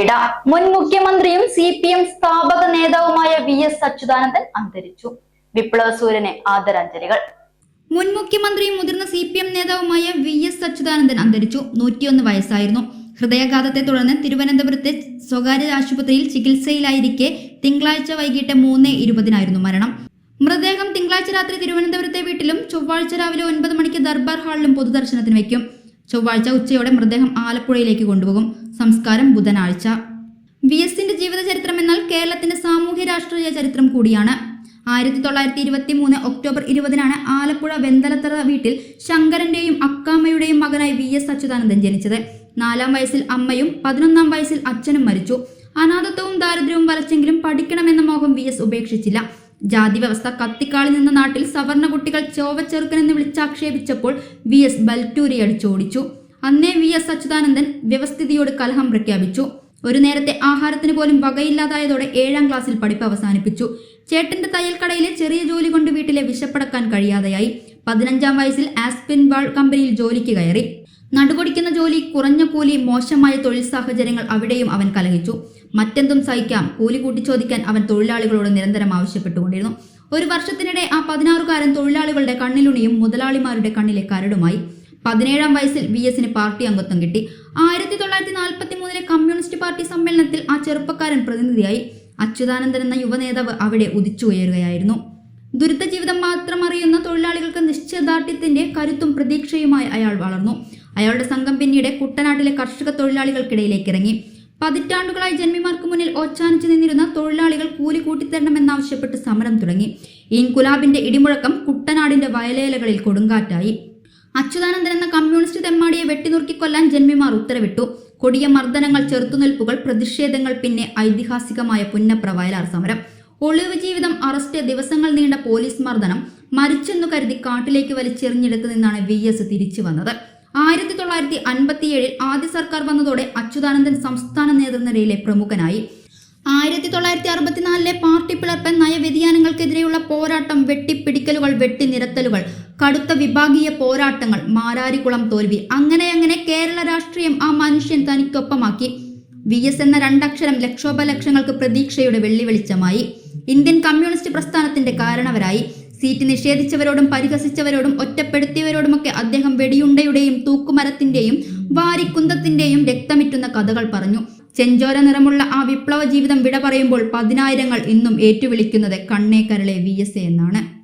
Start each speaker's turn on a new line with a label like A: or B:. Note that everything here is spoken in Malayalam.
A: മുൻ മുഖ്യമന്ത്രിയും സി പി എം സ്ഥാപക നേതാവുമായ വി എസ് അച്യുതാനന്ദൻ അന്തരിച്ചു. വിപ്ലവ സൂര്യനെ ആദരാഞ്ജലികൾ.
B: മുൻ മുഖ്യമന്ത്രിയും മുതിർന്ന സി പി എം നേതാവുമായ വി എസ് അച്യുതാനന്ദൻ അന്തരിച്ചു. നൂറ്റിയൊന്ന് വയസ്സായിരുന്നു. ഹൃദയാഘാതത്തെ തുടർന്ന് തിരുവനന്തപുരത്തെ സ്വകാര്യ ആശുപത്രിയിൽ ചികിത്സയിലായിരിക്കെ തിങ്കളാഴ്ച വൈകിട്ട് മൂന്ന് ഇരുപതിനായിരുന്നു മരണം. മൃതദേഹം തിങ്കളാഴ്ച രാത്രി തിരുവനന്തപുരത്തെ വീട്ടിലും ചൊവ്വാഴ്ച രാവിലെ ഒൻപത് മണിക്ക് ദർബാർ ഹാളിലും പൊതുദർശനത്തിന് വയ്ക്കും ചൊവ്വാഴ്ച ഉച്ചയോടെ മൃതദേഹം ആലപ്പുഴയിലേക്ക് കൊണ്ടുപോകും. സംസ്കാരം ബുധനാഴ്ച. വി എസിന്റെ ജീവിതചരിത്രം എന്നാൽ കേരളത്തിന്റെ സാമൂഹ്യ രാഷ്ട്രീയ ചരിത്രം കൂടിയാണ്. ആയിരത്തി തൊള്ളായിരത്തി ഇരുപത്തി മൂന്ന് ഒക്ടോബർ ഇരുപതിനാണ് ആലപ്പുഴ വെന്തലത്തറ വീട്ടിൽ ശങ്കരന്റെയും അക്കാമ്മയുടെയും മകനായി വി എസ് അച്യുതാനന്ദൻ ജനിച്ചത്. നാലാം വയസ്സിൽ അമ്മയും പതിനൊന്നാം വയസ്സിൽ അച്ഛനും മരിച്ചു. അനാഥത്വവും ദാരിദ്ര്യവും വലച്ചെങ്കിലും പഠിക്കണമെന്ന മോഹം വി എസ് ഉപേക്ഷിച്ചില്ല. ജാതി വ്യവസ്ഥ കത്തിക്കാളി നിന്ന നാട്ടിൽ സവർണ കുട്ടികൾ ചോവച്ചെറുക്കനെന്ന് വിളിച്ചാക്ഷേപിച്ചപ്പോൾ വി എസ് ബൽറ്റൂരി അടിച്ചോടിച്ചു അന്നേ വി എസ് അച്യുതാനന്ദൻ വ്യവസ്ഥിതിയോട് കലഹം പ്രഖ്യാപിച്ചു. ഒരു നേരത്തെ ആഹാരത്തിന് പോലും വകയില്ലാതായതോടെ ഏഴാം ക്ലാസ്സിൽ പഠിപ്പ് അവസാനിപ്പിച്ചു. ചേട്ടന്റെ തയ്യൽക്കടയിലെ ചെറിയ ജോലി കൊണ്ട് വീട്ടിലെ വിശപ്പടക്കാൻ കഴിയാതെയായി. പതിനഞ്ചാം വയസ്സിൽ ആസ്പിൻ ബാൾ കമ്പനിയിൽ ജോലിക്ക് കയറി. നടുപൊടിക്കുന്ന ജോലി കുറഞ്ഞ കൂലി മോശമായ തൊഴിൽ സാഹചര്യങ്ങൾ അവിടെയും അവൻ കലഹിച്ചു. മറ്റെന്തും സഹിക്കാം കൂലി കൂട്ടിച്ചോദിക്കാൻ അവൻ തൊഴിലാളികളോട് നിരന്തരം ആവശ്യപ്പെട്ടുകൊണ്ടിരുന്നു. ഒരു വർഷത്തിനിടെ ആ പതിനാറുകാരൻ തൊഴിലാളികളുടെ കണ്ണിലുണിയും മുതലാളിമാരുടെ കണ്ണിലെ കരടുമായി. പതിനേഴാം വയസ്സിൽ വി എസിന് പാർട്ടി അംഗത്വം കിട്ടി. ആയിരത്തി തൊള്ളായിരത്തി നാൽപ്പത്തി മൂന്നിലെ കമ്മ്യൂണിസ്റ്റ് പാർട്ടി സമ്മേളനത്തിൽ ആ ചെറുപ്പക്കാരൻ പ്രതിനിധിയായി അച്യുതാനന്ദൻ എന്ന യുവനേതാവ് അവിടെ ഉദിച്ചുയരുകയായിരുന്നു. ദുരിത ജീവിതം മാത്രം അറിയുന്ന തൊഴിലാളികൾക്ക് നിശ്ചയദാർഢ്യത്തിന്റെ കരുത്തും പ്രതീക്ഷയുമായി അയാൾ വളർന്നു. അയാളുടെ സംഘം പിന്നീട് കുട്ടനാട്ടിലെ കർഷക തൊഴിലാളികൾക്കിടയിലേക്ക് ഇറങ്ങി. പതിറ്റാണ്ടുകളായി ജന്മിമാർക്ക് മുന്നിൽ ഓച്ചാനിച്ചു നിന്നിരുന്ന തൊഴിലാളികൾ കൂലി കൂട്ടിത്തരണമെന്നാവശ്യപ്പെട്ട് സമരം തുടങ്ങി. ഇൻകുലാബിന്റെ ഇടിമുഴക്കം കുട്ടനാടിന്റെ വയലേലകളിൽ കൊടുങ്കാറ്റായി. അച്യുതാനന്ദൻ എന്ന കമ്മ്യൂണിസ്റ്റ് തെമ്മാടിയെ വെട്ടിനുറുക്കിക്കൊല്ലാൻ ജന്മിമാർ ഉത്തരവിട്ടു. കൊടിയ മർദ്ദനങ്ങൾ ചെറുത്തുനിൽപ്പുകൾ പ്രതിഷേധങ്ങൾ പിന്നെ ഐതിഹാസികമായ പുന്നപ്രവയലാർ സമരം. ഒളിവ് ജീവിതം അറസ്റ്റ് ദിവസങ്ങൾ നീണ്ട പോലീസ് മർദ്ദനം മരിച്ചെന്നു കരുതി കാട്ടിലേക്ക് വലിച്ചെറിഞ്ഞെടുത്തു നിന്നാണ് വി എസ് തിരിച്ചു വന്നത്. ആയിരത്തി തൊള്ളായിരത്തി അൻപത്തിയേഴിൽ ആദ്യ സർക്കാർ വന്നതോടെ അച്യുതാനന്ദൻ സംസ്ഥാന നേതൃനിരയിലെ പ്രമുഖനായി. ആയിരത്തി തൊള്ളായിരത്തി അറുപത്തിനാലിലെ പാർട്ടി പിളർപ്പൻ നയവ്യതിയാനങ്ങൾക്കെതിരെയുള്ള പോരാട്ടം വെട്ടിപ്പിടിക്കലുകൾ വെട്ടിനിരത്തലുകൾ കടുത്ത വിഭാഗീയ പോരാട്ടങ്ങൾ മാരാരിക്കുളം തോൽവി. അങ്ങനെ അങ്ങനെ കേരള രാഷ്ട്രീയം ആ മനുഷ്യൻ തനിക്കൊപ്പമാക്കി. വി എസ് എന്ന രണ്ടക്ഷരം ലക്ഷോപലക്ഷങ്ങൾക്ക് പ്രതീക്ഷയുടെ വെള്ളി വെളിച്ചമായി ഇന്ത്യൻ കമ്മ്യൂണിസ്റ്റ് പ്രസ്ഥാനത്തിന്റെ കാരണവരായി. സീറ്റ് നിഷേധിച്ചവരോടും പരിഹസിച്ചവരോടും ഒറ്റപ്പെടുത്തിയവരോടുമൊക്കെ അദ്ദേഹം വെടിയുണ്ടയുടെയും തൂക്കുമരത്തിന്റെയും വാരിക്കുന്തത്തിന്റെയും രക്തമിറ്റുന്ന കഥകൾ പറഞ്ഞു. ചെഞ്ചോര നിറമുള്ള ആ വിപ്ലവ ജീവിതം വിട പറയുമ്പോൾ പതിനായിരങ്ങൾ ഇന്നും ഏറ്റുവിളിക്കുന്നത് കണ്ണേക്കരളെ കരളെ വി എസ് എ എന്നാണ്.